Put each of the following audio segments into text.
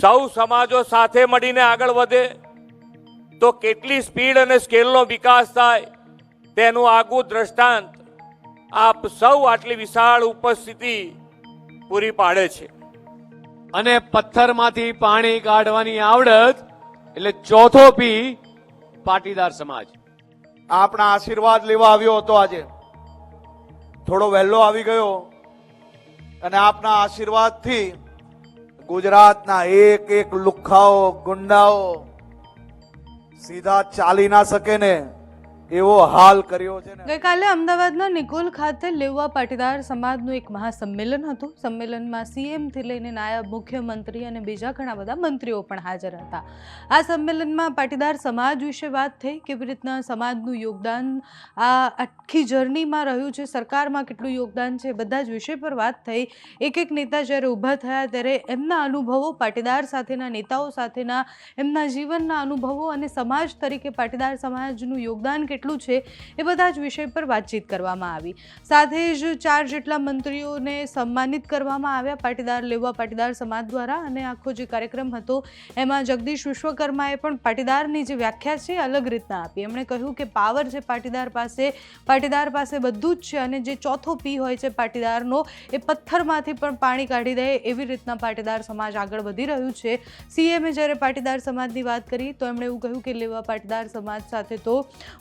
સૌ સમાજો સાથે મળીને આગળ વધે તો કેટલી સ્પીડ અને સ્કેલનો વિકાસ થાય તેનું આગવું દ્રષ્ટાંત આપ સૌ આટલી વિશાળ ઉપસ્થિતિ પૂરી પાડે છે. અને પથ્થરમાંથી પાણી કાઢવાની આવડત એટલે ચોથો પી પાટીદાર સમાજ. આપણા આશીર્વાદ લેવા આવ્યો હતો આજે. થોડો વહેલો આવી ગયો અને આપના આશીર્વાદથી ગુજરાતના એક એક લુખ્ખાઓ ગુંડાઓ સીધા ચાલી ના શકે ને. એવો હાલ કર્યો છે ગઈકાલે અમદાવાદના નિકોલ ખાતે લેવા પાટીદાર સમાજનું એક મહાસંમેલન હતું. સંમેલનમાં સીએમથી લઈને નાયબ મુખ્યમંત્રી અને બીજા ઘણા બધા મંત્રીઓ પણ હાજર હતા. આ સંમેલનમાં પાટીદાર સમાજ વિશે વાત થઈ, કેવી રીતના સમાજનું યોગદાન આ આખી જર્નીમાં રહ્યું છે, સરકારમાં કેટલું યોગદાન છે, બધા જ વિષય પર વાત થઈ. એક એક નેતા જ્યારે ઊભા થયા ત્યારે એમના અનુભવો પાટીદાર સાથેના નેતાઓ સાથેના એમના જીવનના અનુભવો અને સમાજ તરીકે પાટીદાર સમાજનું યોગદાન કેટલું છે એ બધા જ વિષય પર વાતચીત કરવામાં આવી. સાથે જ ચાર જેટલા મંત્રીઓને સન્માનિત કરવામાં આવ્યા, પાટીદાર, લેવા પાટીદાર સમાજ દ્વારા અને આખો જે કાર્યક્રમ હતો એમાં જગદીશ વિશ્વકર્માએ પણ પાટીદારની જે વ્યાખ્યા છે અલગ રીતના આપી. એમણે કહ્યું કે પાવર છે પાટીદાર પાસે પાટીદાર પાસે બધું જ છે અને જે ચોથો પી હોય છે પાટીદારનો એ પથ્થરમાંથી પણ પાણી કાઢી દે એવી રીતના પાટીદાર સમાજ આગળ વધી રહ્યું છે. સીએમે જ્યારે પાટીદાર સમાજની વાત કરી તો એમણે એવું કહ્યું કે લેવા પાટીદાર સમાજ સાથે તો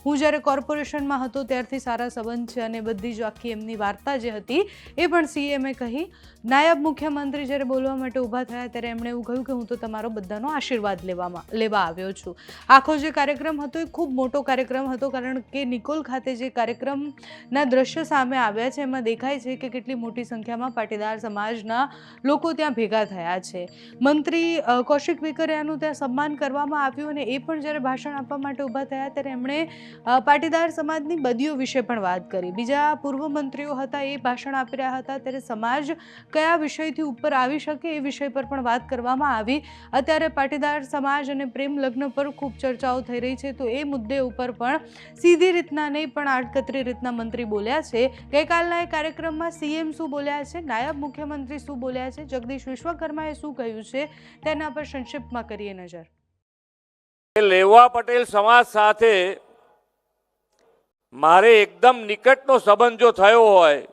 હું જ્યારે કોર્પોરેશનમાં હતો ત્યારથી સારા સંબંધ છે અને બધી જ આખી એમની વાર્તા જે હતી એ પણ સીએમએ કહી. નાયબ મુખ્યમંત્રી જ્યારે બોલવા માટે ઊભા થયા ત્યારે એમણે એવું કહ્યું કે હું તો તમારો બધાનો આશીર્વાદ લેવામાં લેવા આવ્યો છું. આખો જે કાર્યક્રમ હતો એ ખૂબ મોટો કાર્યક્રમ હતો કારણ કે નિકોલ ખાતે જે કાર્યક્રમના દ્રશ્ય સામે આવ્યા છે એમાં દેખાય છે કે કેટલી મોટી સંખ્યામાં પાટીદાર સમાજના લોકો ત્યાં ભેગા થયા છે. મંત્રી કૌશિક વિકરિયાનું ત્યાં સન્માન કરવામાં આવ્યું અને એ પણ જ્યારે ભાષણ આપવા માટે ઊભા થયા ત્યારે એમણે પાટીદાર સમાજની બદીઓ વિશે પણ વાત કરી. બીજા પૂર્વ મંત્રીઓ હતા, એ ભાષણ આપી રહ્યા હતા. ત્યારે સમાજ કયા વિષયથી ઉપર આવી શકે એ વિષય પર પણ વાત કરવામાં આવી. અત્યારે પાટીદાર સમાજ અને પ્રેમ લગ્ન પર ખૂબ ચર્ચાઓ થઈ રહી છે. તો એ મુદ્દે ઉપર પણ સીધી રીતના નહીં, પણ આડકતરી રીતના મંત્રી બોલ્યા છે. ગઈકાલના એ કાર્યક્રમમાં સીએમ શું બોલ્યા છે, નાયબ મુખ્યમંત્રી શું બોલ્યા છે, જગદીશ વિશ્વકર્માએ શું કહ્યું છે, તેના પર સંક્ષિપ્તમાં કરીએ નજર. લેવા પટેલ સમાજ સાથે મારે એકદમ નિકટનો સંબંધ જો થયો હોય,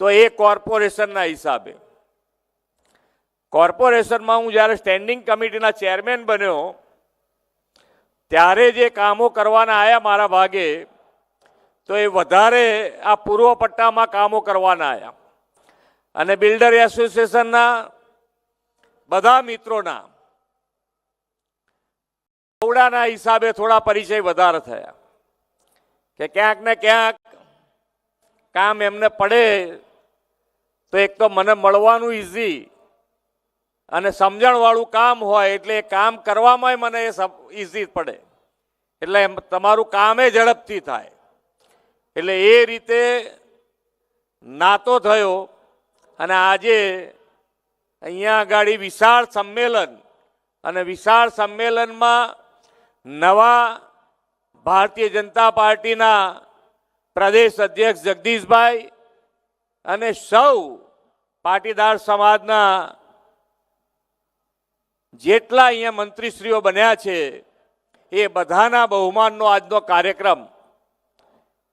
તો એ કોર્પોરેશનના હિસાબે. કોર્પોરેશનમાં હું જ્યારે સ્ટેન્ડિંગ કમિટીના ચેરમેન બન્યો, ત્યારે જે કામો કરવાના આવ્યા મારા ભાગે, તો એ વધારે આ પૂર્વ પટ્ટામાં કામો કરવાના આવ્યા અને બિલ્ડર એસોસિએશનના બધા મિત્રોના હિસાબે થોડા પરિચય વધારે થયા. કે ક્યાંક ને ક્યાંક કામ એમને પડે, તો એક તો મને મળવાનું ઇઝી અને સમજણવાળું કામ હોય એટલે એ કામ કરવામાં મને એ ઇઝી પડે. એટલે તમારું કામે ઝડપથી થાય. એટલે એ રીતે નાતો થયો અને આજે અહીંયા આગળ વિશાળ સંમેલન અને વિશાળ સંમેલનમાં નવા ભારતીય જનતા પાર્ટીના પ્રદેશ અધ્યક્ષ જગદીશભાઈ અને સૌ પાટીદાર સમાજના જેટલા અહીંયા મંત્રીશ્રીઓ બન્યા છે, એ બધાના બહુમાનનો આજનો કાર્યક્રમ.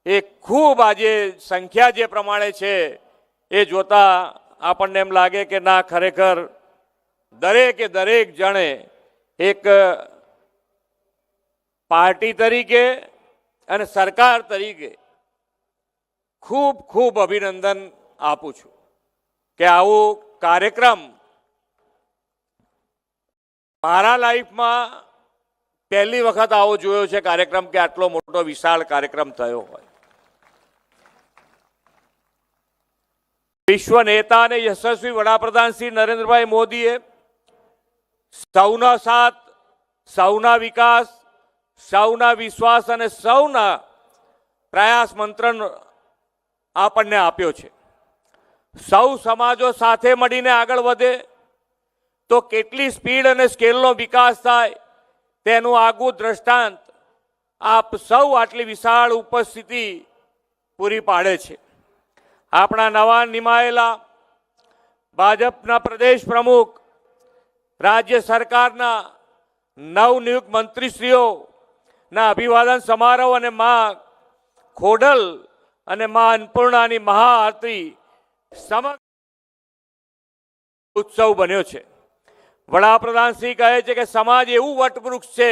એ ખૂબ આજે સંખ્યા જે પ્રમાણે છે, એ જોતા આપણને એમ લાગે કે ના, ખરેખર દરેકે દરેક જણે એક પાર્ટી તરીકે અને સરકાર તરીકે ખૂબ ખૂબ અભિનંદન આપું છું કે આવો કાર્યક્રમ મારા લાઈફમાં પહેલી વખત આવો જોયો છે કાર્યક્રમ કે આટલો મોટો વિશાળ કાર્યક્રમ થયો હોય. વિશ્વ નેતા અને યશસ્વી વડાપ્રધાન શ્રી નરેન્દ્રભાઈ મોદીએ સૌના સાથ, સૌના વિકાસ સૌના વિશ્વાસ અને સૌના પ્રયાસ મંત્ર આપણને આપ્યો છે. સૌ સમાજો સાથે મળીને આગળ વધે તો કેટલી સ્પીડ અને સ્કેલનો વિકાસ થાય તેનું આગવું દ્રષ્ટાંત આપ સૌ આટલી વિશાળ ઉપસ્થિતિ પૂરી પાડે છે. આપણા નવા નિમાયેલા ભાજપના પ્રદેશ પ્રમુખ, રાજ્ય સરકારના નવનિયુક્ત મંત્રીશ્રીઓ ના અભિવાદન સમારોહ અને માં ખોડલ અને માં અન્નપૂર્ણાની મહાઆરતી સમગ્ર ઉત્સવ બન્યો છે. વડાપ્રધાન શ્રી કહે છે કે સમાજ એવું વટવૃક્ષ છે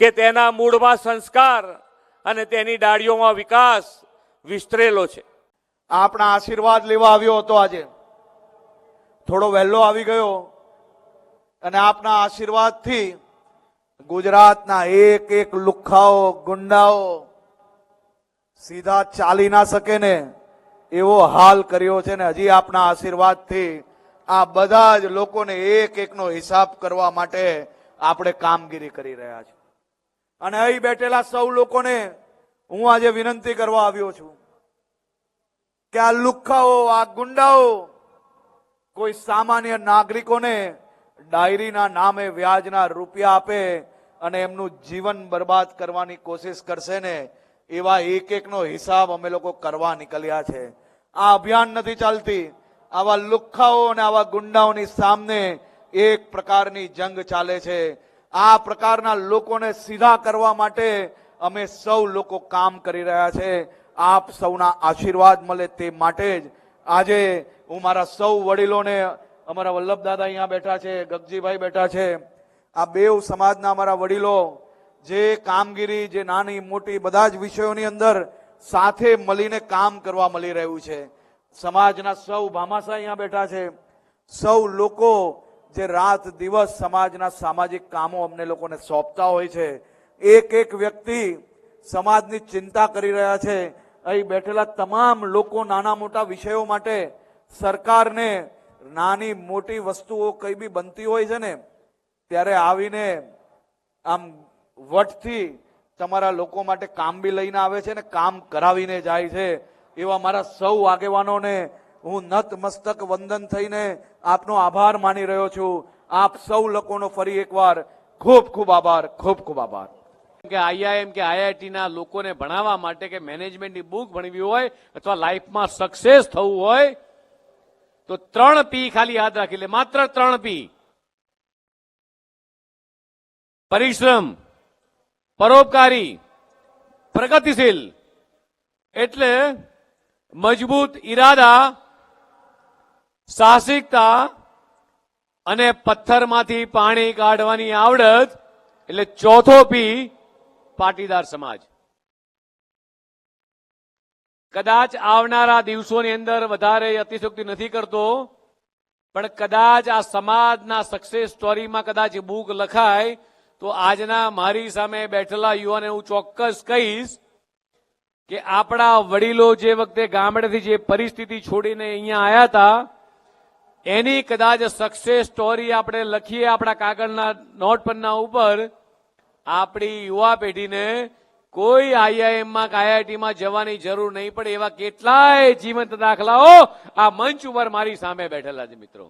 કે તેના મૂળમાં સંસ્કાર અને તેની ડાળીઓમાં વિકાસ વિસ્તરેલો છે. આપણા આશીર્વાદ લેવા આવ્યો હતો આજે. થોડો વહેલો આવી ગયો અને આપના આશીર્વાદથી ગુજરાતના એક એક લુખ્ખાઓ ગુંડાઓ સીધા ચાલી ના શકે ને એવો હાલ કર્યો છે ને હજી આપના આશીર્વાદથી આ બધા જ લોકોને એક એકનો હિસાબ કરવા માટે આપણે કામગીરી કરી રહ્યા છીએ. અને અહીં બેઠેલા સૌ લોકોને હું આજે વિનંતી કરવા આવ્યો છું કે આ લુખ્ખાઓ આ ગુંડાઓ કોઈ સામાન્ય નાગરિકોને ડાયરીના નામે વ્યાજના રૂપિયા આપે અને એમનું જીવન બરબાદ કરવાની કોશિશ કરશે ને, એવા એક એકનો હિસાબ અમે લોકો કરવા નીકળ્યા છે. આ અભિયાન નથી ચાલતી. આવા લુખ્ખાઓ અને આવા ગુંડાઓની સામે એક પ્રકારની જંગ ચાલે છે. આ પ્રકારના લોકોને સીધા કરવા માટે અમે સૌ લોકો કામ કરી રહ્યા છે. આપ સૌના આશીર્વાદ મળે તે માટે જ આજે હું મારા સૌ વડીલોને અમારા વલ્લભ દાદા અહીંયા બેઠા છે, ગગજીભાઈ બેઠા છે. આ બેવ સમાજના અમારા વડીલો જે કામગીરી, જે નાની, મોટી બધા જ વિષયોની અંદર સાથે મળીને કામ કરવા મળી રહ્યું છે. સમાજના સૌ ભામાસા અહીંયા બેઠા છે. સૌ લોકો જે રાત દિવસ સમાજના સામાજિક કામો અમને લોકોને સોંપતા હોય છે. એક એક વ્યક્તિ સમાજની ચિંતા કરી રહ્યા છે. અહીં બેઠેલા તમામ લોકો નાના મોટા વિષયો માટે સરકારને નાની મોટી વસ્તુઓ કઈ બી બનતી હોય છે ને, ત્યારે આવીને આમ વટથી તમારા લોકો માટે કામ બી લઈને આવે છે ને, કામ કરાવીને જાય છે. એવા મારા સૌ આગેવાનોને હું નત મસ્તક વંદન થઈને આપનો આભાર માની રહ્યો છું. આપ સૌ લોકોનો ફરી એકવાર ખૂબ ખૂબ આભાર, ખૂબ ખૂબ આભાર. કે આઈઆઈએમ કે આઈઆઈટી ના લોકોને ભણાવવા માટે કે મેનેજમેન્ટની બુક ભણવી હોય અથવા લાઈફમાં સક્સેસ થવું હોય તો ત્રણ પી ખાલી યાદ રાખી લે. માત્ર ત્રણ પી પરિશ્રમ, પરોપકારી, પ્રગતિશીલ. એટલે મજબૂત ઈરાદા, સાહસિકતા અને પથ્થરમાંથી પાણી કાઢવાની આવડત, એટલે ચોથો પી પાટીદાર સમાજ. કદાચ આવનારા દિવસોની અંદર વધારે અતિશોક્તિ નથી કરતો, પણ કદાચ આ સમાજના સક્સેસ સ્ટોરીમાં કદાચ બુક લખાય, તો આજના મારી સામે બેઠેલા યુવાને હું ચોક્કસ કહીશ કે આપણા વડીલો જે વખતે ગામડેથી જે પરિસ્થિતિ છોડીને અહીંયા આવ્યા હતા, એની કદાચ સક્સેસ સ્ટોરી આપણે લખીએ આપણા કાગળના નોટ પન્ના ઉપર, આપણી યુવા પેઢીને કોઈ આઈઆઈએમમાં કે આઈઆઈટીમાં જવાની જરૂર નહીં પડે એવા કેટલાય જીવંત દાખલાઓ આ મંચ ઉપર મારી સામે બેઠેલા છે મિત્રો.